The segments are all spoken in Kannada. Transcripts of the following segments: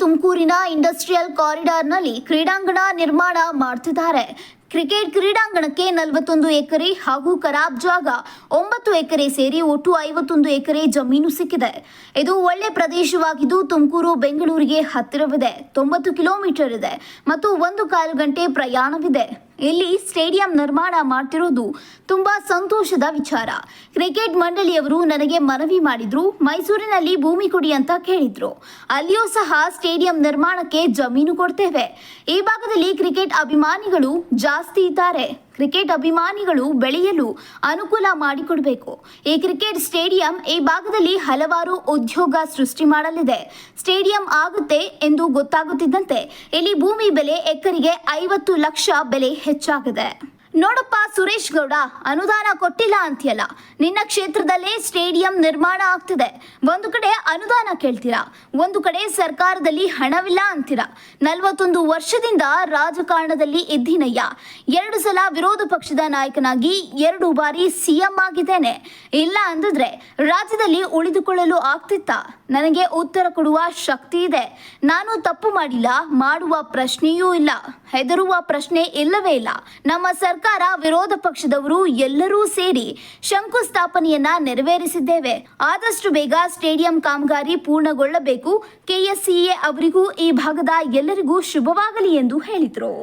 ತುಮಕೂರಿನ ಇಂಡಸ್ಟ್ರಿಯಲ್ ಕಾರಿಡಾರ್ನಲ್ಲಿ ಕ್ರೀಡಾಂಗಣ ನಿರ್ಮಾಣ ಮಾಡ್ತಿದ್ದಾರೆ. ಕ್ರಿಕೆಟ್ ಕ್ರೀಡಾಂಗಣಕ್ಕೆ ನಲವತ್ತೊಂದು ಎಕರೆ ಹಾಗೂ ಖರಾಬ್ ಜಾಗ ಒಂಬತ್ತು ಎಕರೆ ಸೇರಿ ಒಟ್ಟು ಐವತ್ತೊಂದು ಎಕರೆ ಜಮೀನು ಸಿಕ್ಕಿದೆ. ಇದು ಒಳ್ಳೆ ಪ್ರದೇಶವಾಗಿದ್ದು ತುಮಕೂರು ಬೆಂಗಳೂರಿಗೆ ಹತ್ತಿರವಿದೆ. ತೊಂಬತ್ತು ಕಿಲೋಮೀಟರ್ ಇದೆ ಮತ್ತು ಒಂದು ಕಾಲು ಗಂಟೆ ಪ್ರಯಾಣವಿದೆ. ಇಲ್ಲಿ ಸ್ಟೇಡಿಯಂ ನಿರ್ಮಾಣ ಮಾಡ್ತಿರೋದು ತುಂಬಾ ಸಂತೋಷದ ವಿಚಾರ. ಕ್ರಿಕೆಟ್ ಮಂಡಳಿಯವರು ನನಗೆ ಮನವಿ ಮಾಡಿದ್ರು, ಮೈಸೂರಿನಲ್ಲಿ ಭೂಮಿ ಕೊಡಿ ಅಂತ ಕೇಳಿದ್ರು. ಅಲ್ಲಿಯೂ ಸಹ ಸ್ಟೇಡಿಯಂ ನಿರ್ಮಾಣಕ್ಕೆ ಜಮೀನು ಕೊಡ್ತೇವೆ. ಈ ಭಾಗದಲ್ಲಿ ಕ್ರಿಕೆಟ್ ಅಭಿಮಾನಿಗಳು ಜಾಸ್ತಿ ಇದ್ದಾರೆ. ಕ್ರಿಕೆಟ್ ಅಭಿಮಾನಿಗಳು ಬೆಳೆಯಲು ಅನುಕೂಲ ಮಾಡಿಕೊಡಬೇಕು. ಈ ಕ್ರಿಕೆಟ್ ಸ್ಟೇಡಿಯಂ ಈ ಭಾಗದಲ್ಲಿ ಹಲವಾರು ಉದ್ಯೋಗ ಸೃಷ್ಟಿ ಮಾಡಲಿದೆ. ಸ್ಟೇಡಿಯಂ ಆಗುತ್ತೆ ಎಂದು ಗೊತ್ತಾಗುತ್ತಿದ್ದಂತೆ, ಇಲ್ಲಿ ಭೂಮಿ ಬೆಲೆ ಎಕರೆಗೆ ಐವತ್ತು ಲಕ್ಷ ಬೆಲೆ ಹೆಚ್ಚಾಗಿದೆ. ನೋಡಪ್ಪ ಸುರೇಶ್ ಗೌಡ, ಅನುದಾನ ಕೊಟ್ಟಿಲ್ಲ ಅಂತೀಯಲ್ಲ. ನಿನ್ನ ಕ್ಷೇತ್ರದಲ್ಲೇ ಸ್ಟೇಡಿಯಂ ನಿರ್ಮಾಣ ಆಗ್ತಿದೆ. ಒಂದು ಕಡೆ ಅನುದಾನ ಕೇಳ್ತೀರಾ? ಒಂದು ಕಡೆ ಸರ್ಕಾರದಲ್ಲಿ ಹಣವಿಲ್ಲ ಅಂತೀರಾ? ನಲವತ್ತೊಂದು ವರ್ಷದಿಂದ ರಾಜಕಾರಣದಲ್ಲಿ ಇದ್ದೀನಯ್ಯ. ಎರಡು ಸಲ ವಿರೋಧ ಪಕ್ಷದ ನಾಯಕನಾಗಿ ಎರಡು ಬಾರಿ ಸಿಎಂ ಆಗಿದ್ದೇನೆ. ಇಲ್ಲ ಅಂದಿದ್ರೆ ರಾಜ್ಯದಲ್ಲಿ ಉಳಿದುಕೊಳ್ಳಲು ಆಗ್ತಿತ್ತಾ? ನನಗೆ ಉತ್ತರ ಕೊಡುವ ಶಕ್ತಿ ಇದೆ. ನಾನು ತಪ್ಪು ಮಾಡಿಲ್ಲ, ಮಾಡುವ ಪ್ರಶ್ನೆಯೂ ಇಲ್ಲ. ಹೆದರುವ ಪ್ರಶ್ನೆ ಇಲ್ಲವೇ ಇಲ್ಲ. ನಮ್ಮ ಸರ್ಕಾರ ವಿರೋಧ ಪಕ್ಷದವರು ಎಲ್ಲರೂ ಸೇರಿ ಶಂಕುಸ್ಥಾಪನೆಯನ್ನ ನೆರವೇರಿಸಿದ್ದೇವೆ. ಆದಷ್ಟು ಬೇಗ ಸ್ಟೇಡಿಯಂ ಕಾಮಗಾರಿ ಪೂರ್ಣಗೊಳ್ಳಬೇಕು. ಕೆಎಸ್ಸಿಎ ಅವರಿಗೂ ಈ ಭಾಗದ ಎಲ್ಲರಿಗೂ ಶುಭವಾಗಲಿ ಎಂದು ಹೇಳಿದರು.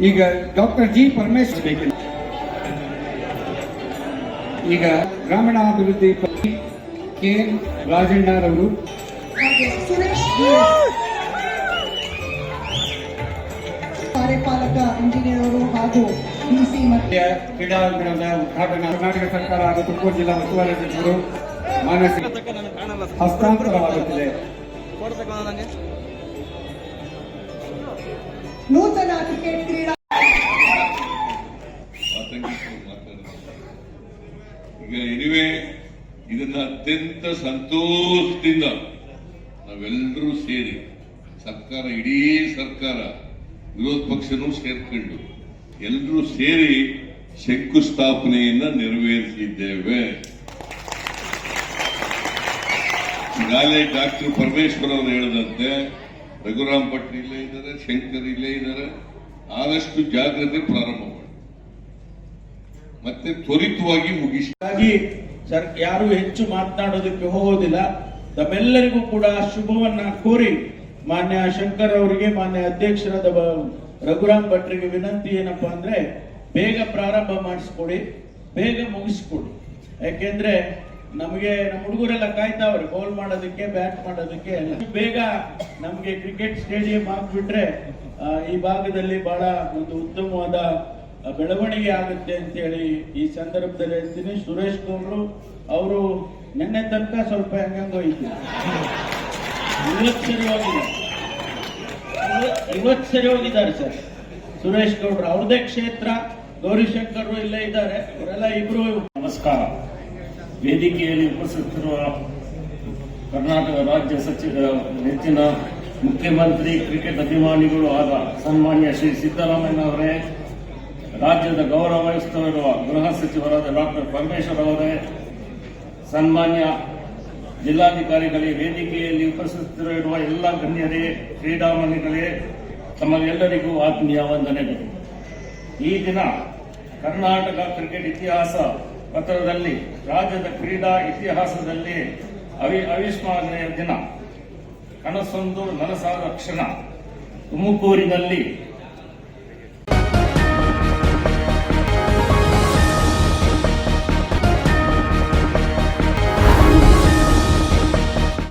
ಈಗ ಡಾಕ್ಟರ್ ಜಿ ಪರಮೇಶ್ವರ್ ಈಗ ಗ್ರಾಮೀಣಾಭಿವೃದ್ಧಿ ಕೆ ರಾಜಣ್ಣರವರು. ಕಾರ್ಯಪಾಲಕ ಇಂಜಿನಿಯರ್ ಅವರು ಹಾಗೂ ಡಿಸಿ ಮತ್ತು ಕ್ರೀಡಾಂಗಣದ ಉದ್ಘಾಟನಾ ಕರ್ನಾಟಕ ಸರ್ಕಾರ ಹಾಗೂ ತುಮಕೂರು ಜಿಲ್ಲಾ ಉಸ್ತುವಾರಿ ಸಚಿವರು ಮಾನಸಿಕ ಹಸ್ತಾಂತರವಾಗುತ್ತಿದೆ. ನೂತನ ಕ್ರಿಕೆಟ್ ಕ್ರೀಡಾ ಈಗ ಎನಿವೆ ಇದನ್ನ ಅತ್ಯಂತ ಸಂತೋಷದಿಂದ ನಾವೆಲ್ಲರೂ ಸೇರಿ, ಸರ್ಕಾರ, ಇಡೀ ಸರ್ಕಾರ, ವಿರೋಧ ಪಕ್ಷನೂ ಸೇರ್ಕೊಂಡು ಎಲ್ಲರೂ ಸೇರಿ ಶಂಕುಸ್ಥಾಪನೆಯನ್ನ ನೆರವೇರಿಸಿದ್ದೇವೆ. ಈಗಾಗಲೇ ಡಾಕ್ಟರ್ ಪರಮೇಶ್ವರ್ ಅವರು ಹೇಳಿದಂತೆ, ರಘುರಾಮ್ ಭಟ್ ಇಲ್ಲೇ ಇದ್ದಾರೆ, ಶಂಕರ್ ಇಲ್ಲೇ ಇದ್ದಾರೆ, ಆದಷ್ಟು ಜಾಗ್ರತೆ ಪ್ರಾರಂಭ ಮಾಡಿ. ಮತ್ತೆ ತ್ವರಿತವಾಗಿ ಮುಗಿಸಿ. ಸರ್, ಯಾರು ಹೆಚ್ಚು ಮಾತನಾಡೋದಕ್ಕೆ ಹೋಗೋದಿಲ್ಲ. ತಮ್ಮೆಲ್ಲರಿಗೂ ಕೂಡ ಶುಭವನ್ನ ಕೋರಿ ಮಾನ್ಯ ಶಂಕರ್ ಅವರಿಗೆ, ಮಾನ್ಯ ಅಧ್ಯಕ್ಷರಾದ ರಘುರಾಮ್ ಭಟ್ರಿಗೆ ವಿನಂತಿ ಏನಪ್ಪಾ ಅಂದ್ರೆ, ಬೇಗ ಪ್ರಾರಂಭ ಮಾಡಿಸ್ಕೊಡಿ, ಬೇಗ ಮುಗಿಸ್ಕೊಡಿ. ಯಾಕೆಂದ್ರೆ ನಮಗೆ ನಮ್ಮ ಹುಡುಗರೆಲ್ಲ ಕಾಯ್ತಾವ್ರೆ ಬೌಲ್ ಮಾಡೋದಕ್ಕೆ ಬ್ಯಾಟ್ ಮಾಡೋದಕ್ಕೆ ಬೇಗ ನಮಗೆ ಕ್ರಿಕೆಟ್ ಸ್ಟೇಡಿಯಂ ಹಾಕ್ಬಿಟ್ರೆ ಈ ಭಾಗದಲ್ಲಿ ಬಹಳ ಒಂದು ಉತ್ತಮವಾದ ಬೆಳವಣಿಗೆ ಆಗುತ್ತೆ ಅಂತ ಹೇಳಿ ಈ ಸಂದರ್ಭದಲ್ಲಿ ಹೇಳ್ತೀನಿ. ಸುರೇಶ್ ಗೌಡ್ರು ಅವರು ನಿನ್ನೆ ತನಕ ಸ್ವಲ್ಪ ಹೆಂಗಂಗೋ ಹೋಯ್ತು ಇವತ್ತು ಸರಿ ಹೋಗಿದ್ದಾರೆ ಇವತ್- ಇವತ್ತು ಸರಿ ಹೋಗಿದ್ದಾರೆ ಸರ್. ಸುರೇಶ್ ಗೌಡ್ರು ಅವ್ರದೇ ಕ್ಷೇತ್ರ ಗೌರಿಶಂಕರ್ ಇಲ್ಲೇ ಇದ್ದಾರೆ. ಅವರೆಲ್ಲ ಇಬ್ರು ನಮಸ್ಕಾರ. ವೇದಿಕೆಯಲ್ಲಿ ಉಪಸ್ಥಿತರು ಕರ್ನಾಟಕ ರಾಜ್ಯ ಸಚಿವ, ನೆಚ್ಚಿನ ಮುಖ್ಯಮಂತ್ರಿ, ಕ್ರಿಕೆಟ್ ಅಭಿಮಾನಿಗಳು ಆದ ಸನ್ಮಾನ್ಯ ಶ್ರೀ ಸಿದ್ದರಾಮಯ್ಯ ಅವರೇ ರಾಜ್ಯದ ಗೌರವಿಸುತ್ತಿರುವ ಗೃಹ ಸಚಿವರಾದ ಡಾಕ್ಟರ್ ಪರಮೇಶ್ವರ್ ಅವರೇ, ಸನ್ಮಾನ್ಯ ಜಿಲ್ಲಾಧಿಕಾರಿಗಳೇ, ವೇದಿಕೆಯಲ್ಲಿ ಉಪಸ್ಥಿತರಿರುವ ಎಲ್ಲ ಗಣ್ಯರೇ ಕ್ರೀಡಾಮಣಿಗಳೇ ತಮಗೆಲ್ಲರಿಗೂ ಆತ್ಮೀಯ ವಂದನೆಗಳು. ಈ ದಿನ ಕರ್ನಾಟಕ ಕ್ರಿಕೆಟ್ ಇತಿಹಾಸ ಪತ್ರದಲ್ಲಿ, ರಾಜ್ಯದ ಕ್ರೀಡಾ ಇತಿಹಾಸದಲ್ಲಿ ಅವಿ, ಅವಿಸ್ಮರಣೀಯ ದಿನ. ಕನಸೊಂದು ನನಸಾದ ಕ್ಷಣ. ತುಮಕೂರಿನಲ್ಲಿ